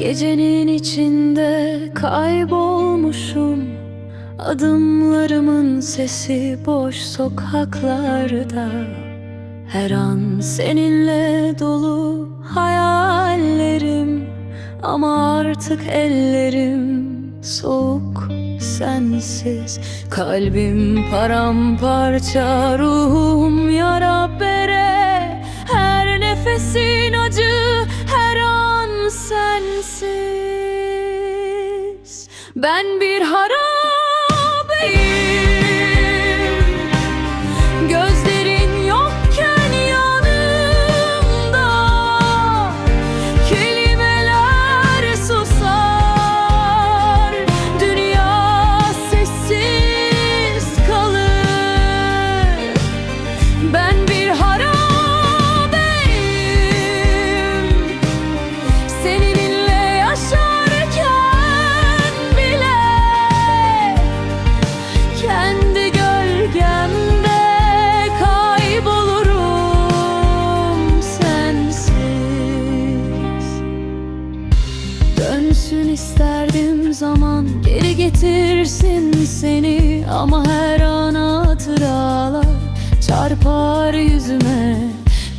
Gecenin içinde kaybolmuşum. Adımlarımın sesi boş sokaklarda. Her an seninle dolu hayallerim. Ama artık ellerim soğuk sensiz. Kalbim paramparça ruhum Ben bir harabeyim isterdim zaman. Geri getirsin seni Ama her an hatıralar çarpar yüzüme.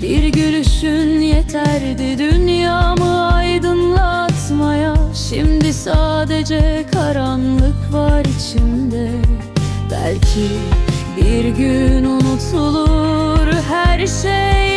Bir gülüşün yeterdi dünyamı aydınlatmaya. Şimdi sadece karanlık var içimde. Belki bir gün unutulur her şey